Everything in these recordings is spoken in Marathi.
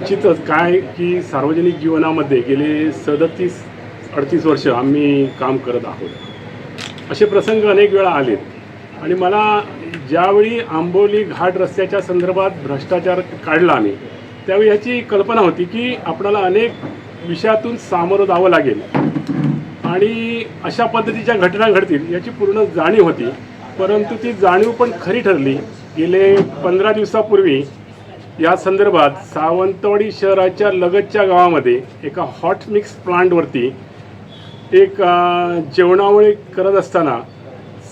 निश्चितच काय की सार्वजनिक जीवनामध्ये गेले सदतीस अडतीस वर्ष आम्ही काम करत आहोत. असे प्रसंग अनेक वेळा आलेत. आणि मला ज्यावेळी आंबोली घाट रस्त्याच्या संदर्भात भ्रष्टाचार काढला आम्ही त्यावेळी याची कल्पना होती की आपणाला अनेक विषयातून सामोरं जावं लागेल. आणि अशा पद्धतीच्या घटना घडतील याची पूर्ण जाणीव होती. परंतु ती जाणीव पण खरी ठरली. गेले पंधरा दिवसापूर्वी या संदर्भात सावंतवाडी शहराच्या लगतच्या गावामध्ये एका हॉट मिक्स प्लांटवरती एक जेवणावळी करत असताना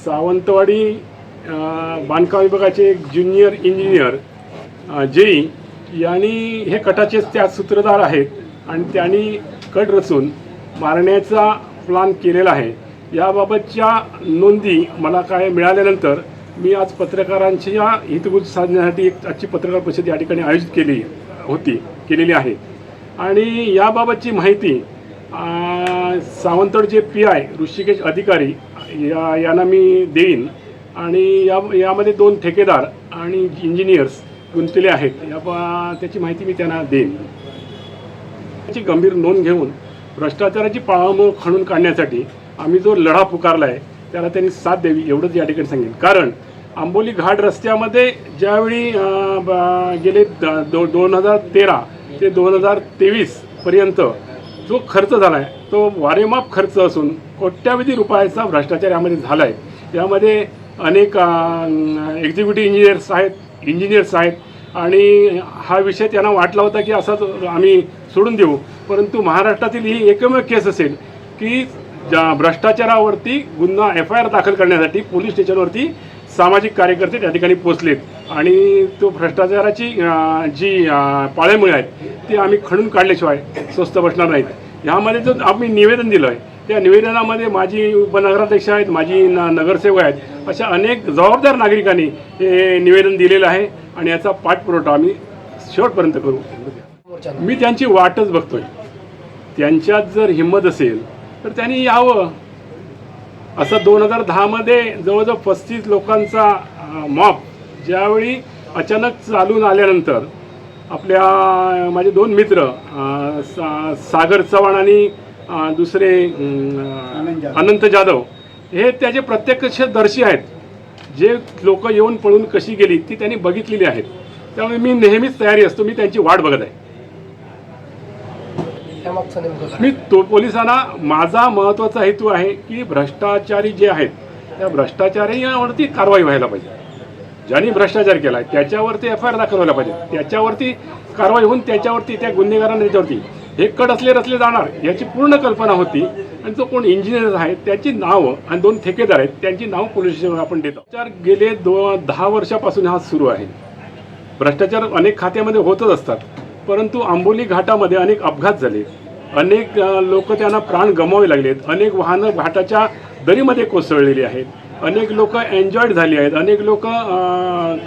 सावंतवाडी बांधकाम विभागाचे एक ज्युनियर इंजिनियर जेई यांनी हे कटाचे त्या सूत्रधार आहेत आणि त्यांनी कट रचून मारण्याचा प्लान केलेला आहे. याबाबतच्या नोंदी मला काय मिळाल्यानंतर मी आज पत्रकारांच्या हितगुज साधण्यासाठी एक आजची पत्रकार परिषद या ठिकाणी आयोजित केली होती केलेली आहे. आणि याबाबतची माहिती सावंतवाड सावंतवाडचे पी आय ऋषिकेश अधिकारी या यांना मी देईन. आणि या यामध्ये दोन ठेकेदार आणि इंजिनियर्स गुंतलेले आहेत. या बा- त्याची माहिती मी त्यांना देईन. त्याची गंभीर नोंद घेऊन भ्रष्टाचाराची पाळंबळ खणून काढण्यासाठी आम्ही जो लढा पुकारला आहे त्याला त्यांनी साथ द्यावी एवढंच या ठिकाणी सांगेन. कारण आंबोली घाट रस्त्यामध्ये ज्यावेळी ब- गेले द- दो दोन हजार तेरा ते दोन हजार तेवीसपर्यंत जो खर्च झाला आहे तो वारेमाप खर्च असून कोट्यावधी रुपयाचा भ्रष्टाचार यामध्ये झाला आहे यामध्ये अनेक एक्झिक्युटिव्ह इंजिनियर्स आहेत इंजिनियर्स आहेत आणि हा विषय त्यांना वाटला होता की असाच आम्ही सोडून देऊ. परंतु महाराष्ट्रातील ही एकमेव केस असेल की ज्या भ्रष्टाचारावरती गुन्हा एफ आय आर दाखल करण्यासाठी पोलीस स्टेशनवरती सामाजिक कार्यकर्ते त्या ठिकाणी पोचलेत. आणि तो भ्रष्टाचाराची जी पाळेमुळे आहेत ती आम्ही खणून काढल्याशिवाय स्वस्त बसणार नाहीत. ह्यामध्ये जो आम्ही निवेदन दिलं आहे त्या निवेदनामध्ये माझी उपनगराध्यक्ष आहेत माझी न नगरसेवक आहेत अशा अनेक जबाबदार नागरिकांनी हे निवेदन दिलेलं आहे आणि याचा पाठपुरवठा आम्ही शेवटपर्यंत करू. मी त्यांची वाटच बघतोय. त्यांच्यात जर हिंमत असेल तर त्यांनी यावं. असं दोन हजार दहामध्ये जवळजवळ पस्तीस लोकांचा मॉप ज्यावेळी अचानक चालून आल्यानंतर आपल्या माझे दोन मित्र सा सागर चव्हाण आणि दुसरे अनंत जाधव. हे त्याचे प्रत्यक्षदर्शी आहेत. जे लोक येऊन पळून कशी गेली ती त्यांनी बघितलेली आहेत. त्यामुळे मी नेहमीच तयारी असतो मी त्यांची वाट बघत आहे. त्यामागचं नेमकं मी तो पोलिसांना माझा महत्त्वाचा हेतू आहे की भ्रष्टाचारी जे आहेत त्या भ्रष्टाचारीवरती कारवाई व्हायला पाहिजे. ज्यांनी भ्रष्टाचार केला आहे त्याच्यावरती एफ आय आर दाखल व्हायला पाहिजे. त्याच्यावरती कारवाई होऊन त्याच्यावरती त्या गुन्हेगारांना त्याच्यावरती हे कट असले रचले जाणार याची पूर्ण कल्पना होती. आणि जो कोण इंजिनियर आहे त्याची नावं आणि दोन ठेकेदार आहेत त्यांची नावं पोलीस स्टेशनवर आपण देतो. भ्रष्टाचार गेले दो दहा वर्षापासून हा सुरू आहे. भ्रष्टाचार अनेक खात्यामध्ये होतच असतात. परंतु आंबोली घाटामध्ये अनेक अपघात झाले. अनेक लोक त्यांना प्राण गमावे लागलेत. अनेक वाहनं घाटाच्या दरीमध्ये कोसळलेली आहेत. अनेक लोक एन्जॉयड झाली आहेत. अनेक लोक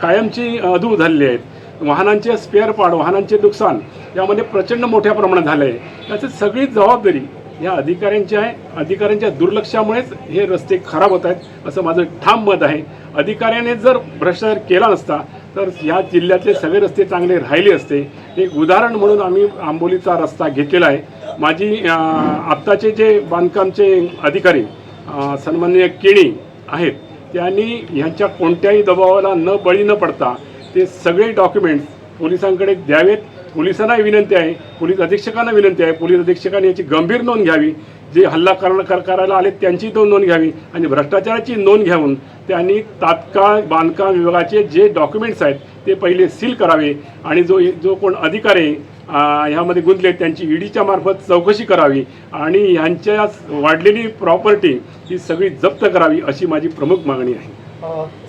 कायमची अधू झालेली आहेत. वाहनांचे स्पेअर पार्ट वाहनांचे नुकसान यामध्ये प्रचंड मोठ्या प्रमाणात झालं आहे. त्याची सगळी जबाबदारी या अधिकाऱ्यांची आहे. अधिकाऱ्यांच्या दुर्लक्षामुळेच हे रस्ते खराब होत आहेत असं माझं ठाम मत आहे. अधिकाऱ्याने जर भ्रष्टाचार केला नसता तर या जिल्ह्यातले सगळे रस्ते चांगले राहिले असते. एक उदाहरण म्हणून आम्ही आंबोलीचा रस्ता घेतलेला आहे. माझी आत्ताचे जे बांधकामचे अधिकारी सन्मान्य सन्माननीय केणी आहेत त्यांनी ह्यांच्या कोणत्याही दबावाला न बळी न पडता ते सगळे डॉक्युमेंट्स पोलिसांकडे द्यावेत. पोलिसांनाही विनंती आहे पोलीस अधीक्षकांना विनंती आहे पोलीस अधीक्षकांनी याची गंभीर नोंद घ्यावी. जे हल्ला करण कर करायला आले त्यांची तो नोंद घ्यावी आणि भ्रष्टाचाराची नोंद घेऊन त्यांनी तात्काळ बांधकाम विभागाचे जे डॉक्युमेंट्स आहेत ते पहिले सील करावे आणि जो जो कोण अधिकारी ह्यामध्ये गुंतले त्यांची ईडीच्या मार्फत चौकशी करावी आणि ह्यांच्या वाढलेली प्रॉपर्टी ही सगळी जप्त करावी अशी माझी प्रमुख मागणी आहे.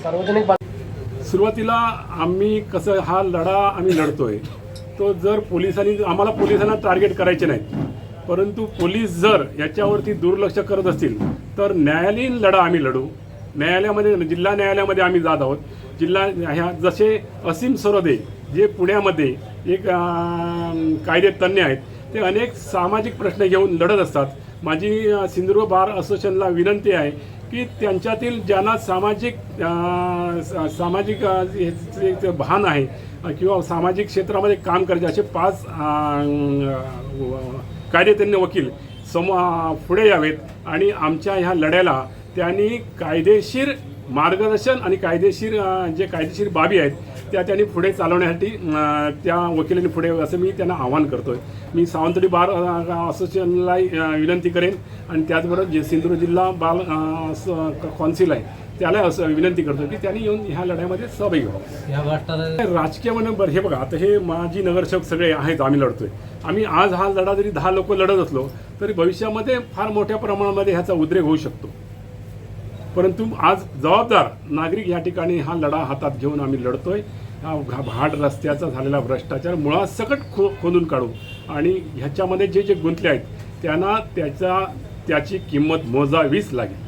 सार्वजनिक सुरुवातीला आम्ही कसं हा लढा आम्ही लढतोय. तो जर पोलिसांनी आम्हाला पोलिसांना टार्गेट करायचे नाहीत. परंतु पोलीस जर याच्यावरती दुर्लक्ष करत असतील तर न्यायालयीन लढा आम्ही लढू. न्यायालयामध्ये म्हणजे जिल्हा न्यायालयामध्ये आम्ही जात आहोत. जिल्हा ह्या जसे असीम सरोदे जे पुण्यामध्ये एक कायदे तज्ञ आहेत ते अनेक सामाजिक प्रश्न घेऊन लढत असतात. माझी सिंधुदुर्ग बार असोसिएशनला विनंती आहे की त्यांच्यातील ज्यांना सामाजिक स- सामाजिक ते भान आहे किंवा सामाजिक क्षेत्रामध्ये काम करायचे असे पाच कायदेतज्ञ वकील सम पुढे यावेत. आणि आमच्या ह्या लढ्याला त्यांनी कायदेशीर मार्गदर्शन आणि कायदेशीर जे कायदेशीर बाबी आहेत त्या त्यांनी पुढे चालवण्यासाठी त्या वकिलांनी पुढे असं मी त्यांना आवाहन करतोय. मी सावंतवाडी बार असोसिएशनला विनंती करेन आणि त्याचबरोबर जे सिंधुदुर्ग जिल्हा बाल कौन्सिल आहे त्याला असं विनंती करतो की त्यांनी येऊन ह्या लढ्यामध्ये सहभागी व्हावं. राजकीय म्हणून बरं हे बघा आता हे माजी नगरसेवक सगळे आहेत आम्ही लढतोय. आम्ही आज हा लढा जरी दहा लोक लढत असलो तरी भविष्यामध्ये फार मोठ्या प्रमाणामध्ये ह्याचा उद्रेक होऊ शकतो. परंतु आज जबाबदार नागरिक या ठिकाणी हा लढा हातात घेऊन आम्ही लढतोय. हा घा- भाड रस्त्याचा झालेला भ्रष्टाचार मुळात सकट खो खोदून काढू आणि ह्याच्यामध्ये जे जे गुंतले आहेत त्यांना त्याचा त्याची किंमत मोजावीच लागेल.